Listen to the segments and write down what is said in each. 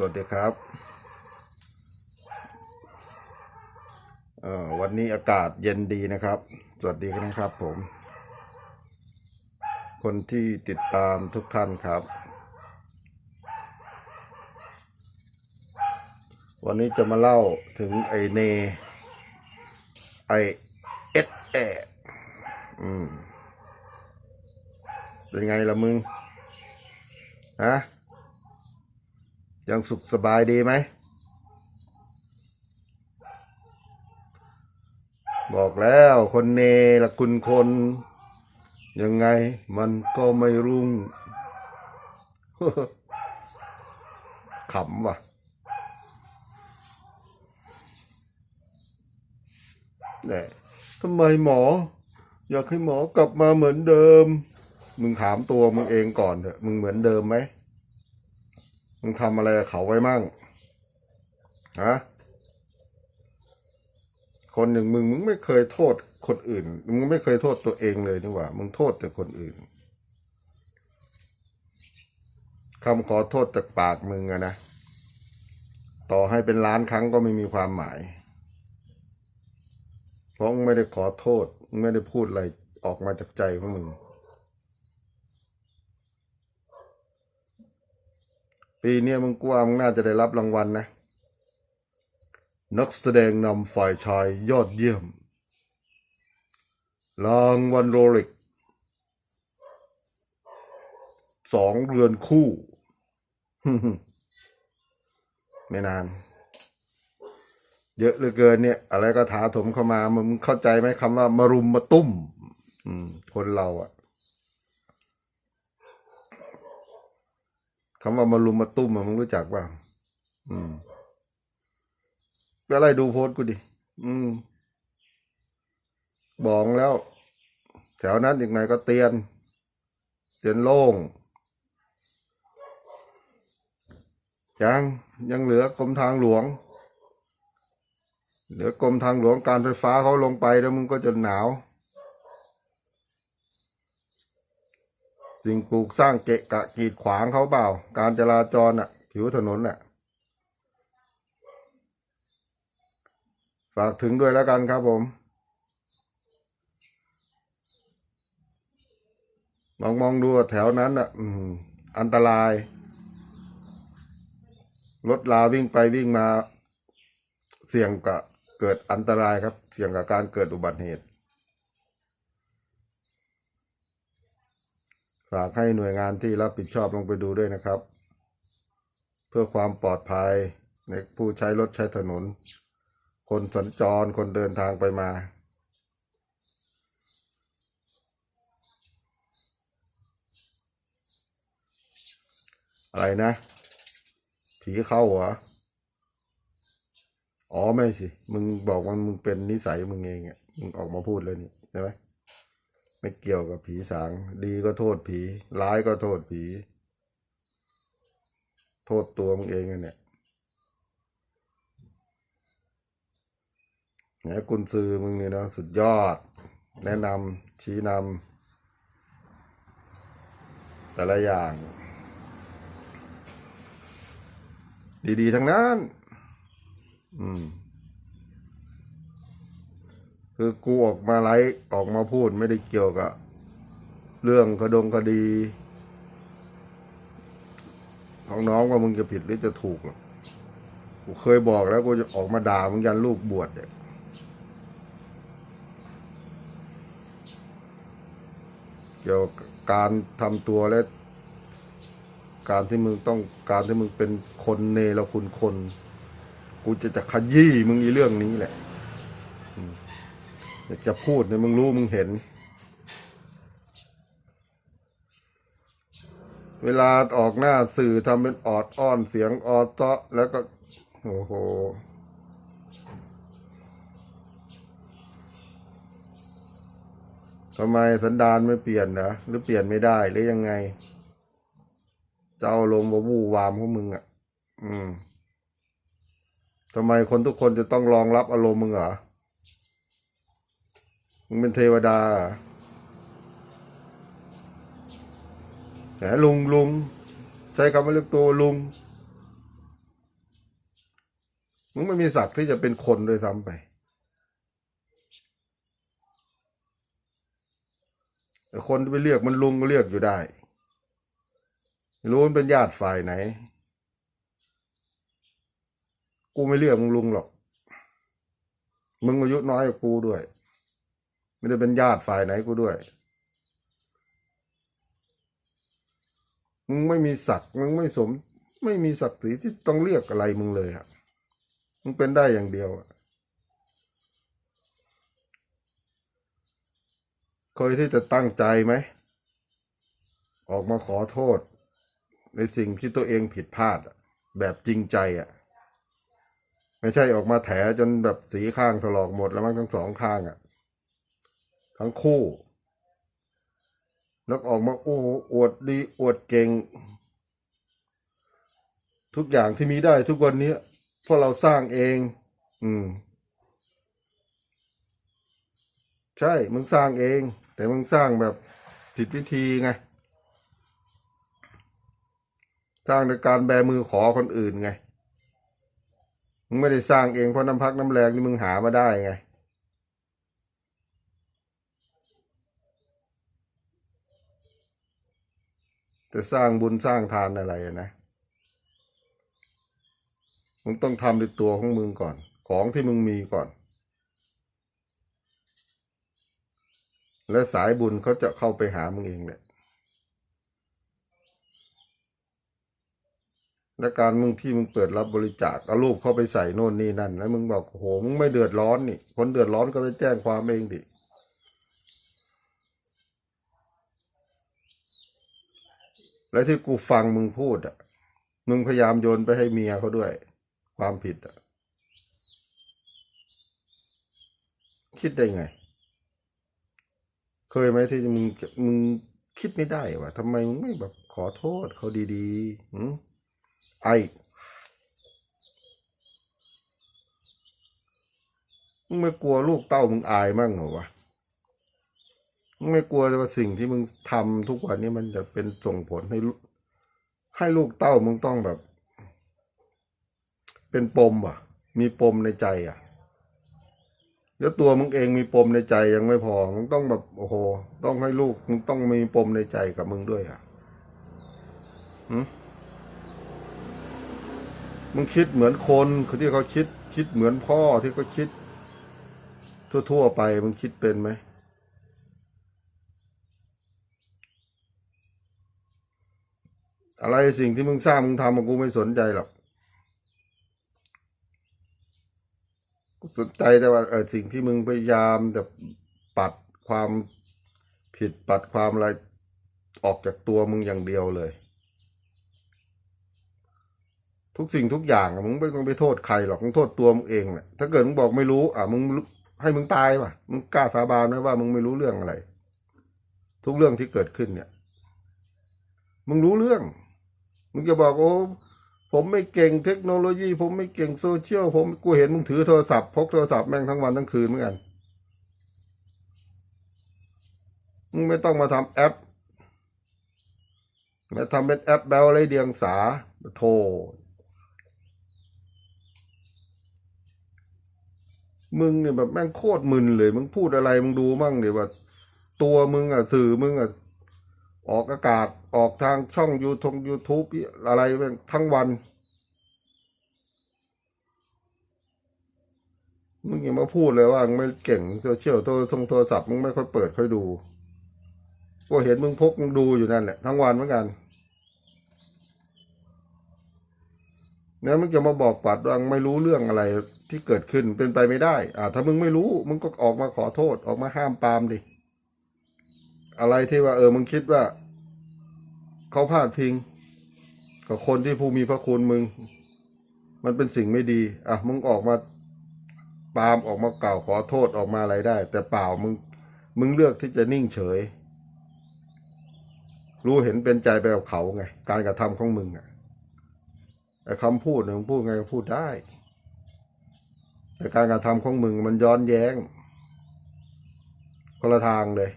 สวัสดีครับวันนี้อากาศเย็นดีนะครับ สวัสดีนะครับผม คนที่ติดตามทุกท่านครับ วันนี้จะมาเล่าถึงไอเน ไอเอสแออืมเป็นไงล่ะมึง ฮะ ยังสุขสบายดีไหม บอกแล้วคนเนละคุณคน ยังไงมันก็ไม่รุ่งขำว่ะ เนี่ยทำไมหมอ อยากให้หมอกลับมาเหมือนเดิม มึงถามตัวมึงเองก่อนเถอะ มึงเหมือนเดิมไหม มึงทำอะไรกับเขาไว้มั่งฮะคนอย่างมึงมึงไม่เคยโทษคนอื่น มึงไม่เคยโทษตัวเองเลยนี่หว่า มึงโทษแต่คนอื่นคำขอโทษจากปากมึงอะนะ ต่อให้เป็นล้านครั้งก็ไม่มีความหมาย เพราะมึงไม่ได้ขอโทษ มึงไม่ได้พูดอะไรออกมาจากใจของมึง ปีนี้มึงกว่ามึงน่าจะได้รับรางวัลนะ นักแสดงนำฝ่ายชายยอดเยี่ยม รางวัลโรเล็กสองเรือนคู่ ไม่นาน เยอะเหลือเกินเนี่ย อะไรก็ถาถมเข้ามา มึงเข้าใจไหมคำว่ามารุมมาตุ้มอืมคนเราอะ คำว่ามารุมมาตุ้มมึงรู้จักเปล่าอืมก็ไล่ดูโพสต์กูดิ อืม บอกแล้ว แถวนั้นอีกไหนก็เตียน เตียนโล่ง ยังยังเหลือกรมทางหลวง เหลือกรมทางหลวงการไฟฟ้าเขาลงไปแล้วมึงก็จะหนาว สิ่งปลูกสร้างเกะกะกีดขวางเขาเปล่า การจราจรอะ ผิวถนนน่ะ ฝากถึงด้วยแล้วกันครับผม มองมองดูแถวนั้นอะ อืม อันตราย รถลาวิ่งไปวิ่งมา เสี่ยงกับเกิดอันตรายครับ เสี่ยงกับการเกิดอุบัติเหตุ ฝากให้หน่วยงานที่รับผิดชอบลงไปดูด้วยนะครับ เพื่อความปลอดภัยในผู้ใช้รถใช้ถนน คนสัญจรคนเดินทางไปมา อะไรนะ ผีเข้าเหรออ๋อไม่สิ มึงบอกว่ามึงเป็นนิสัยมึงเองอะมึงออกมาพูดเลยนี่ใช่ไหม ไม่เกี่ยวกับผีสาง ดีก็โทษผี ร้ายก็โทษผี โทษตัวมึงเองเนี่ยเนี่ยกุญซือมึงเนี่ยนะสุดยอด แนะนำชี้นำแต่ละอย่าง ดี ๆ ทั้งนั้น อืม คือกูออกมาไลฟ์ออกมาพูดไม่ได้เกี่ยวกับ เรื่องคดงคดี ของน้องว่ามึงจะผิดหรือจะถูกหรอกกูเคยบอกแล้วกูจะออกมาด่ามึงยันลูกบวชเนี่ยเกี่ยวกับการทำตัวและการที่มึงต้องการที่มึงเป็นคนเนรคุณคน กูจะจะขยี้มึงอีเรื่องนี้แหละ อยากจะพูดเนี่ยมึงรู้มึงเห็น เวลาออกหน้าสื่อทำเป็นออดอ้อนเสียงออดเตาะแล้วก็โอ้โหทำไมสันดานไม่เปลี่ยนนะหรือเปลี่ยนไม่ได้หรือยังไง เจ้าลมณ์วู่วามของมึงอะ อืมทำไมคนทุกคนจะต้องรองรับอารมณ์มึงเหรอ มึงเป็นเทวดาแหมลุงลุงใช้คำว่าเรียกตัวลุง มึงไม่มีศักดิ์ที่จะเป็นคนด้วยซ้ำไปแต่คนที่ไปเรียกมันลุงก็เรียกอยู่ได้ไม่รู้มันเป็นญาติฝ่ายไหน กูไม่เรียกมึงลุงหรอก มึงอายุน้อยกว่ากูด้วย ไม่ได้เป็นญาติฝ่ายไหนกูด้วย มึงไม่มีศักดิ์มึงไม่สม ไม่มีศักดิ์ศรีที่ต้องเรียกอะไรมึงเลยอะมึงเป็นได้อย่างเดียวอะเคยที่จะตั้งใจไหม ออกมาขอโทษ ในสิ่งที่ตัวเองผิดพลาด แบบจริงใจอะไม่ใช่ออกมาแถจนแบบสีข้างถลอกหมดแล้วมั้งทั้งสองข้างอะ่ะ ทั้งคู่ แล้วออกมาโอ้อวดดีอวดเก่ง ทุกอย่างที่มีได้ทุกวันนี้เพราะเราสร้างเอง อืม ใช่ มึงสร้างเอง แต่มึงสร้างแบบผิดวิธีไง สร้างโดยการแบมือขอคนอื่นไง มึงไม่ได้สร้างเองเพราะน้ำพักน้ำแรงที่มึงหามาได้ไง จะสร้างบุญสร้างทานอะไรอะนะมึงต้องทำด้วยตัวของมึงก่อน ของที่มึงมีก่อน และสายบุญเขาจะเข้าไปหามึงเองแหละและการมึงที่มึงเปิดรับบริจาคเอารูปเข้าไปใส่โน่นนี่นั่น แล้วมึงบอกโหมึงไม่เดือดร้อนนี่คนเดือดร้อนก็ไปแจ้งความเองดิ และที่กูฟังมึงพูดอะ มึงพยายามโยนไปให้เมียเขาด้วย ความผิดอะ คิดได้ไง เคยไหมที่มึงมึงคิดไม่ได้ว่าทำไมมึงไม่แบบขอโทษเขาดีๆหืมไอมึงไม่กลัวลูกเต้ามึงอายมั่งเหรอวะ ไม่กลัวว่าสิ่งที่มึงทำทุกวันนี้มันจะเป็นส่งผลให้ให้ลูกเต้ามึงต้องแบบ เป็นปมอะ มีปมในใจอะแล้วตัวมึงเองมีปมในใจยังไม่พอ มึงต้องแบบโอ้โห ต้องให้ลูก มึงต้องมีปมในใจกับมึงด้วยอะมึงคิดเหมือนคนที่เขาคิด คิดเหมือนพ่อที่เขาคิด ทั่วๆไป มึงคิดเป็นไหม อะไรสิ่งที่มึงสร้างมึงทำมึงกูไม่สนใจหรอกกูสนใจแต่ว่าเออสิ่งที่มึงพยายามจะปัดความผิดปัดความอะไรออกจากตัวมึงอย่างเดียวเลย ทุกสิ่งทุกอย่างมึงไม่ต้องไปโทษใครหรอกมึงโทษตัวมึงเองแหละถ้าเกิดมึงบอกไม่รู้ อะมึงให้มึงตายป่ะมึงกล้าสาบานไหมว่ามึงไม่รู้เรื่องอะไร ทุกเรื่องที่เกิดขึ้นเนี่ย มึงรู้เรื่อง มึงจะบอกโอ้ผมไม่เก่งเทคโนโลยี ผมไม่เก่งโซเชียลผมกูเห็นมึงถือโทรศัพท์พกโทรศัพท์แม่งทั้งวันทั้งคืนเหมือนกันมึงไม่ต้องมาทำแอปมาทำเป็นแอปแบลอะไรเดียงสาโทรมึงเนี่ยแบบแม่งโคตรมึนเลย มึงพูดอะไรมึงดูมั่งเดี๋ยวว่า ตัวมึงอะสื่อมึงอะ ออกอากาศออกทางช่องยูทงยูทูบอะไรทั้งวัน มึงอย่ามาพูดเลยว่ามึงไม่เก่งโซเชียลโทรทงโทรศัพท์มึงไม่ค่อยเปิดค่อยดูก็เห็นมึงพกมึงดูอยู่นั่นแหละทั้งวันเหมือนกันเนี่ยมึงจะมาบอกปัดว่าไม่รู้เรื่องอะไรที่เกิดขึ้นเป็นไปไม่ได้ อ่า ถ้ามึงไม่รู้ มึงก็ออกมาขอโทษออกมาห้ามปามดิ อะไรที่ว่า เออมึงคิดว่าเขาพลาดพิง กับคนที่ผู้มีพระคุณมึง มันเป็นสิ่งไม่ดี อะมึงออกมาปามออกมากล่าวขอโทษออกมาอะไรได้ แต่เปล่ามึง มึงเลือกที่จะนิ่งเฉย รู้เห็นเป็นใจไปกับเขาไง การกระทำของมึงอะแต่คำพูดเนี่ยมึงพูดไงก็พูดได้ แต่การกระทำของมึงมันย้อนแย้งคนละทางเลย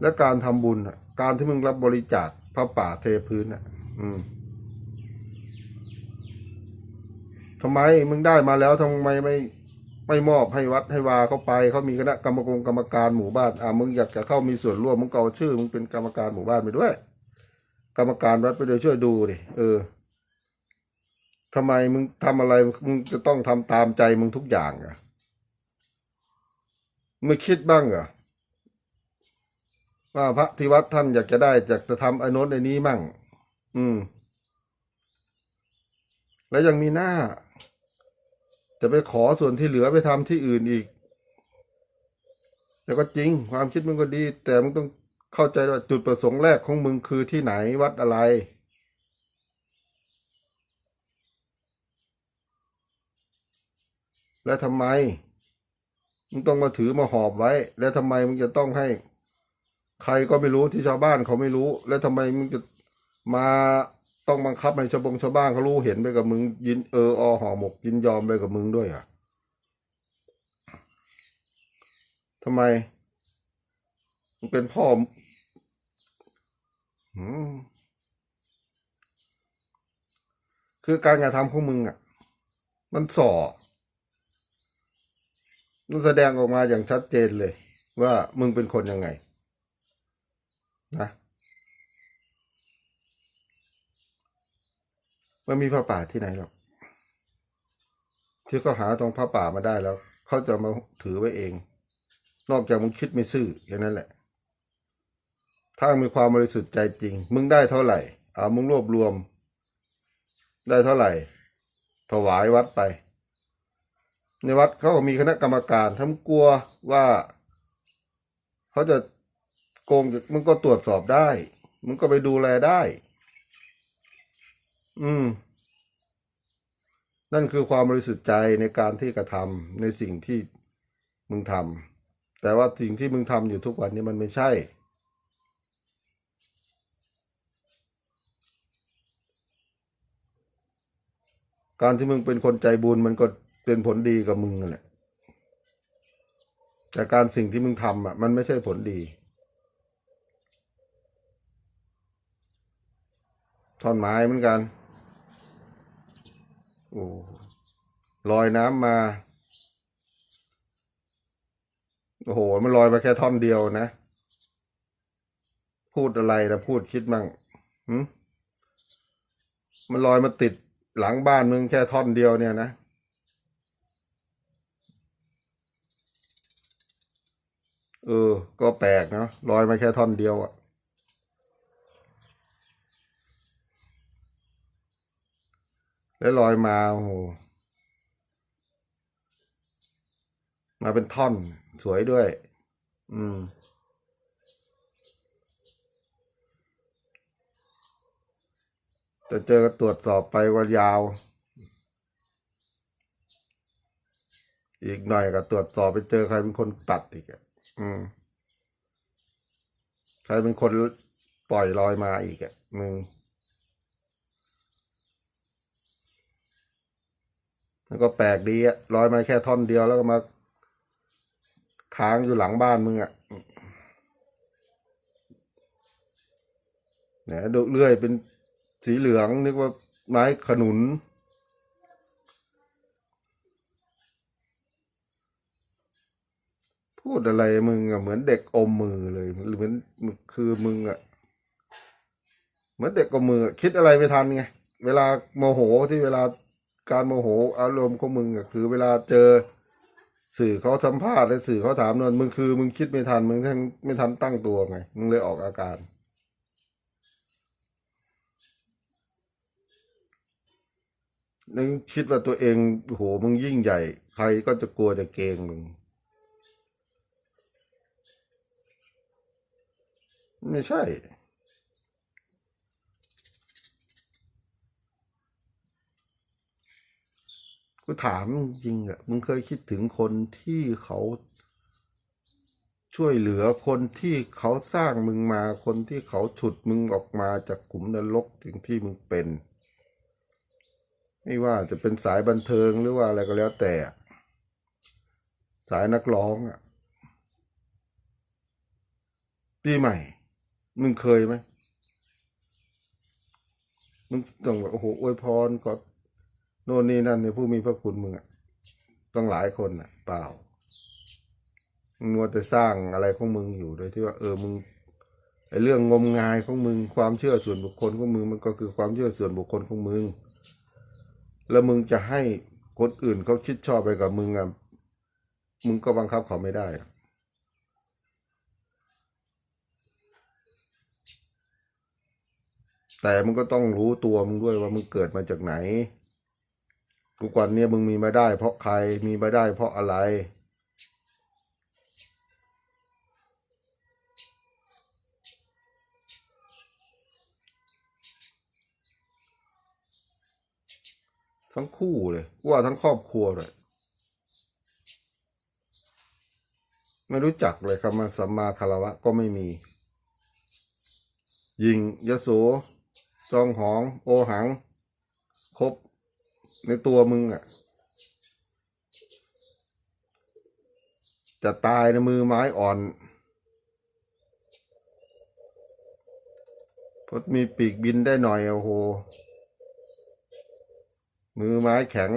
และการทำบุญการที่มึงรับบริจาคพระป่าเทพื้นอะ อืมทำไมมึงได้มาแล้วทำไมไม่ไม่มอบให้วัดให้วาเขาไปเขามีคณะกรรมกรกรรมการหมู่บ้านอ่ามึงอยากจะเข้ามีส่วนร่วมมึงก็เอาชื่อมึงเป็นกรรมการหมู่บ้านไปด้วย กรรมการวัดไปด้วยช่วยดูดิเออทำไมมึงทำอะไรมึงจะต้องทำตามใจมึงทุกอย่างอะไม่คิดบ้างเหรอ ว่าพระที่วัดท่านอยากจะได้อยากจะทำไอ้โน้นไอ้นี้มั่ง อืม แล้วยังมีหน้า จะไปขอส่วนที่เหลือไปทำที่อื่นอีก แต่ก็จริง ความคิดมึงก็ดี แต่มึงต้องเข้าใจว่าจุดประสงค์แรกของมึงคือที่ไหนวัดอะไรแล้วทำไม มึงต้องมาถือมาหอบไว้ แล้วทำไมมึงจะต้องให้ ใครก็ไม่รู้ที่ชาวบ้านเขาไม่รู้ แล้วทำไมมึงจะมาต้องบังคับให้ชาวบงชาวบ้านเขารู้เห็นไปกับมึง ยินเอออห่อหมกยินยอมไปกับมึงด้วยอะทำไมมึงเป็นพ่ออืมคือการกระทำของมึงอะ มันส่อมันแสดงออกมาอย่างชัดเจนเลย ว่ามึงเป็นคนยังไง นะมันมีพระป่าที่ไหนหรอกที่เขาหาตรงพระป่ามาได้แล้วเขาจะมาถือไว้เอง นอกจากมึงคิดไม่ซื่ออย่างนั้นแหละ ถ้ามีความบริสุทธิ์ใจจริง มึงได้เท่าไหร่เอามึงรวบรวม ได้เท่าไหร่ ถวายวัดไป ในวัดเขาก็มีคณะกรรมการถ้งกลัวว่า เขาจะ โกงมึงก็ตรวจสอบได้มึงก็ไปดูแลได้ อืม นั่นคือความบริสุทธิ์ใจในการที่กระทำในสิ่งที่มึงทำแต่ว่าสิ่งที่มึงทำอยู่ทุกวันนี้มันไม่ใช่ การที่มึงเป็นคนใจบุญมันก็เป็นผลดีกับมึงนั่นแหละแต่การสิ่งที่มึงทำอะ มันไม่ใช่ผลดี ท่อนไม้เหมือนกัน โอ้ลอยน้ำมา โอ้โห มันลอยมาแค่ท่อนเดียวนะ พูดอะไรนะพูดคิดมั่งหืมมันลอยมาติดหลังบ้านมึงแค่ท่อนเดียวเนี่ยนะเออ ก็แปลกเนาะลอยมาแค่ท่อนเดียวอะ แล้วลอยมาโอ้โหมาเป็นท่อนสวยด้วย อืม จะเจอก็ตรวจสอบไปว่ายาว อีกหน่อยก็ตรวจสอบไปเจอใครเป็นคนตัดอีกอะอืม ใครเป็นคนปล่อยลอยมาอีกอะมึง มันก็แปลกดีอะลอยมาแค่ท่อนเดียวแล้วก็มาค้างอยู่หลังบ้านมึงอะเนี่ยดูเลื่อยเป็นสีเหลืองนึกว่าไม้ขนุน พูดอะไรมึงอะเหมือนเด็กอมมือเลยเหมือนคือมึงอะเหมือนเด็กอมมือคิดอะไรไม่ทันไงเวลาโมโหที่เวลา การโมโหอารมณ์ของมึงคือ เวลาเจอสื่อเขาสัมภาษณ์และสื่อเขาถามนนมึงคือ มึงคิดไม่ทันมึงทั้งไม่ทันตั้งตัวไงมึงเลยออกอาการ นึกคิดว่าตัวเองโหมึงยิ่งใหญ่ ใครก็จะกลัวจะเกงมึง ไม่ใช่ กูถามจริงๆอะมึงเคยคิดถึงคนที่เขาช่วยเหลือคนที่เขาสร้างมึงมาคนที่เขาฉุดมึงออกมาจากขุมนรกถึงที่มึงเป็น ไม่ว่าจะเป็นสายบันเทิงหรือว่าอะไรก็แล้วแต่ สายนักร้องอะปีใหม่ มึงเคยไหมมึงต้องแบบโอ้โหอวยพรขอ โน่นนี่นั่นในผู้มีพระคุณมึงอะต้องหลายคนอะเปล่ามึงมัวแต่สร้างอะไรของมึงอยู่โดยที่ว่าเออมึงไอเรื่องงมงายของมึงความเชื่อส่วนบุคคลของมึงมันก็คือความเชื่อส่วนบุคคลของมึง แล้วมึงจะให้คนอื่นเขาคิดชอบไปกับมึงอะมึงก็บังคับเขาไม่ได้แต่มึงก็ต้องรู้ตัวมึงด้วยว่ามึงเกิดมาจากไหน ทุกวันเนี้ยมึงมีมาได้ เพราะใครมีมาได้ เพราะอะไร ทั้งคู่เลยว่าทั้งครอบครัวเลยไม่รู้จักเลยคำว่าสัมมาคารวะก็ไม่มี ยิงยโสจองหอง โอหัง ครบ ในตัวมึงอะ่ะ จะตายในมือไม้อ่อนพราะมีปีกบินได้หน่อยโอ้โห มือไม้แข็ง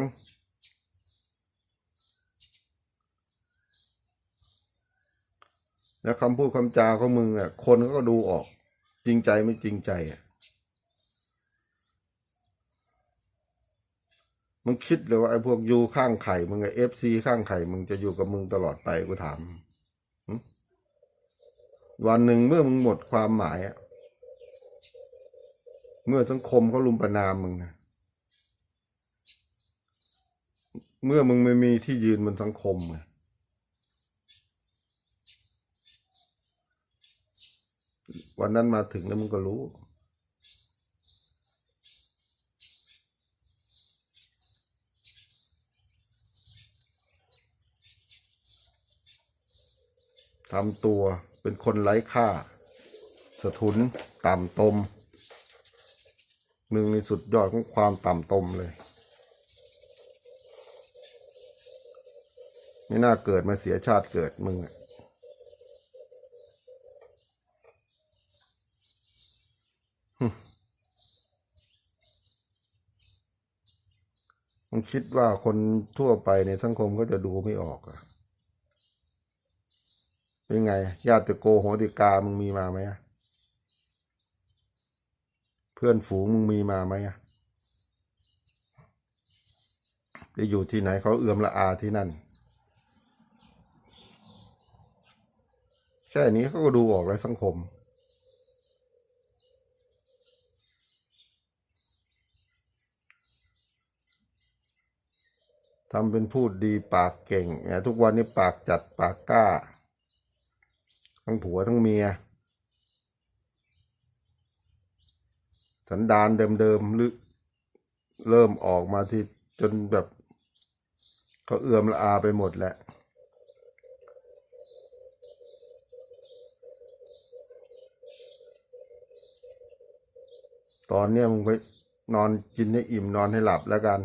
แล้วคำพูดคำจาของมึงอะ คนก็ดูออก จริงใจไม่จริงใจอะ มึงคิดเลยว่าไอ้พวกยูข้างไข่มึงไอ้เอฟซีข้างไข่มึงจะอยู่กับมึงตลอดไปกูถามวันหนึ่งเมื่อมึงหมดความหมายอะเมื่อสังคมเขาลุมประนามมึงนะเมื่อมึงไม่มีที่ยืนบนสังคมอะวันนั้นมาถึงแล้วมึงก็รู้ ทำตัวเป็นคนไร้ค่าสะทุนต่ำตมมึงในสุดยอดของความต่ำตมเลย ไม่น่าเกิดมาเสียชาติเกิดมึงอะหึมึงคิดว่าคนทั่วไปในสังคมก็จะดูไม่ออกอะ เป็นไง ญาติโกโหติกามึงมีมาไหมเพื่อนฝูงมึงมีมาไหมจะอยู่ที่ไหนเขาเอื่อมละอาที่นั่น แค่นี้เขาก็ดูออกแล้วสังคมทำเป็นพูดดีปากเก่งเนี่ยทุกวันนี้ปากจัดปากกล้า ทั้งผัวทั้งเมีย สันดานเดิมๆหรือเริ่มออกมาที่จนแบบเขาเอื่อมละอาไปหมดแหละตอนเนี้ยมึงไปนอนกินให้อิ่มนอนให้หลับแล้วกัน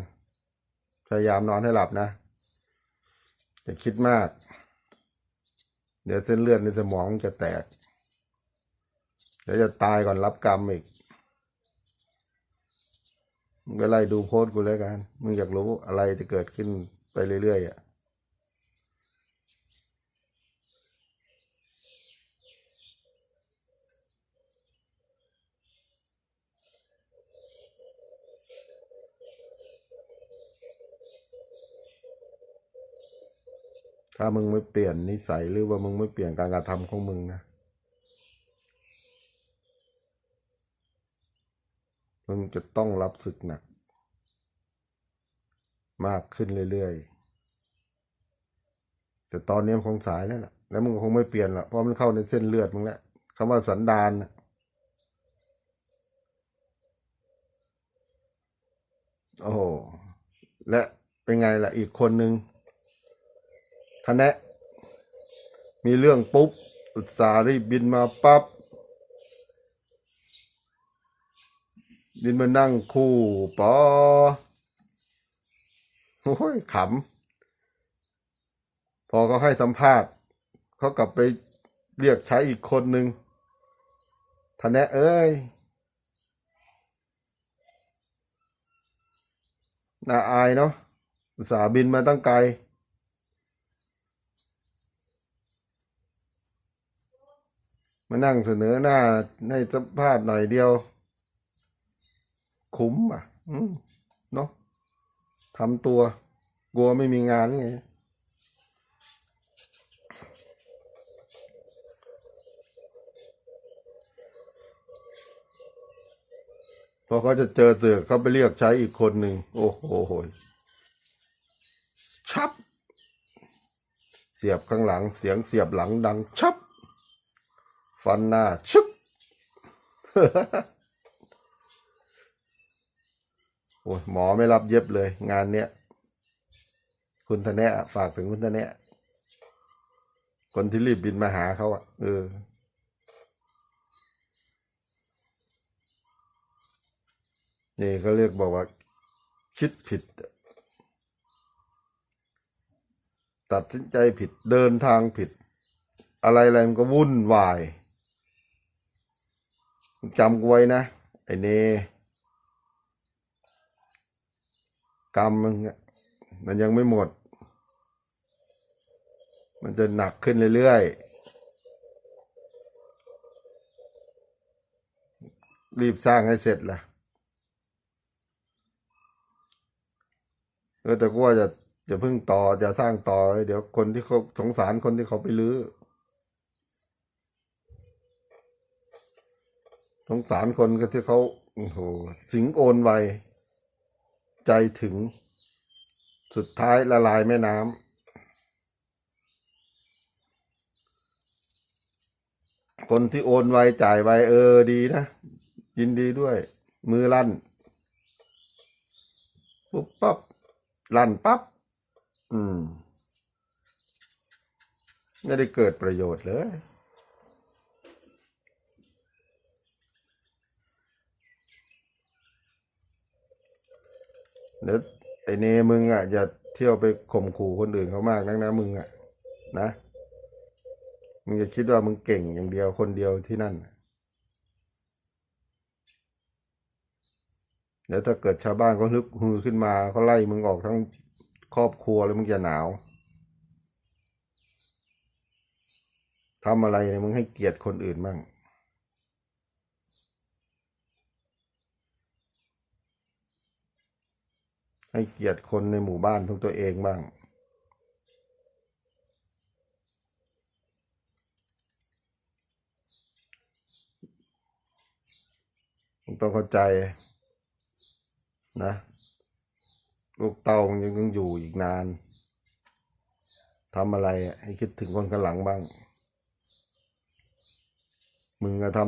พยายามนอนให้หลับนะอย่าคิดมาก เดี๋ยวเส้นเลือดในสมองจะแตก เดี๋ยวจะตายก่อนรับกรรมอีกมึงก็ไล่ดูโพสต์กูแล้วกัน มึงอยากรู้อะไรจะเกิดขึ้นไปเรื่อยๆอะ ถ้ามึงไม่เปลี่ยนนิสัยหรือว่ามึงไม่เปลี่ยนการกระทำของมึงนะ มึงจะต้องรับศึกหนัก มากขึ้นเรื่อยๆ แต่ตอนนี้มันคงสายแล้วล่ะ แล้วมึงก็คงไม่เปลี่ยนละเพราะมันเข้าในเส้นเลือดมึงแล้วคำว่าสันดานนะโอ้โหและเป็นไงล่ะอีกคนนึง ทนะ มีเรื่องปุ๊บ อุตสาห์รีบบินมาปั๊บบินมานั่งคู่ปอโอ้ยขำ พอเขาให้สัมภาษณ์เขากลับไปเรียกใช้อีกคนหนึ่งทนะเอ้ยน่าอายเนาะอุตส่าห์บินมาตั้งไกล มานั่งเสนอหน้าให้สัมภาษณ์หน่อยเดียว คุ้มอะอืมเนาะทำตัว กลัวไม่มีงานไงพอเขาจะเจอเสือเขาไปเรียกใช้อีกคนหนึ่งโอ้โหโหยชับ เสียบข้างหลังเสียงเสียบหลังดังชับ ฟันหน้าชึบโอ้ยหมอไม่รับเย็บเลย งานเนี้ยคุณทะเนะฝากถึงคุณทะเนะคนที่รีบบินมาหาเขาอะเออนี่เขาเรียกบอกว่า คิดผิด ตัดสินใจผิดเดินทางผิด อะไรอะไรมันก็วุ่นวาย จำกูไว้นะ ไอ้เนกรรมมึงมันยังไม่หมด มันจะหนักขึ้นเรื่อยๆ รีบสร้างให้เสร็จล่ะเออแต่กูว่าจะจะเพิ่งต่อจะสร้างต่อ เดี๋ยวคนที่เขาสงสารคนที่เขาไปลื้อ สงสารคนก็ที่เขาโอ้โหสิงโอนไว ใจถึง สุดท้ายละลายแม่น้ำคนที่โอนไวจ่ายไวเออดีนะ ยินดีด้วย มือลั่น ปุ๊บปั๊บลั่นปั๊บ อืม ไม่ได้เกิดประโยชน์เลย เดี๋ยวไอเนมึงอะอย่าเที่ยวไปข่มขู่คนอื่นเขามากนักนะมึงอะ นะมึงอย่าคิดว่ามึงเก่งอย่างเดียวคนเดียวที่นั่นเดี๋ยวถ้าเกิดชาวบ้านเขาฮึกฮือขึ้นมาเขาไล่มึงออกทั้งครอบครัวเลยมึงจะหนาวทำอะไรเนี่ยมึงให้เกียรติคนอื่นบ้าง ให้เกียรติคนในหมู่บ้านของตัวเองบ้าง ต้องเข้าใจนะ ลูกเต้ามึงยังต้องอยู่อีกนานทำอะไรอะให้คิดถึงคนข้างหลังบ้าง มึงก็ทำ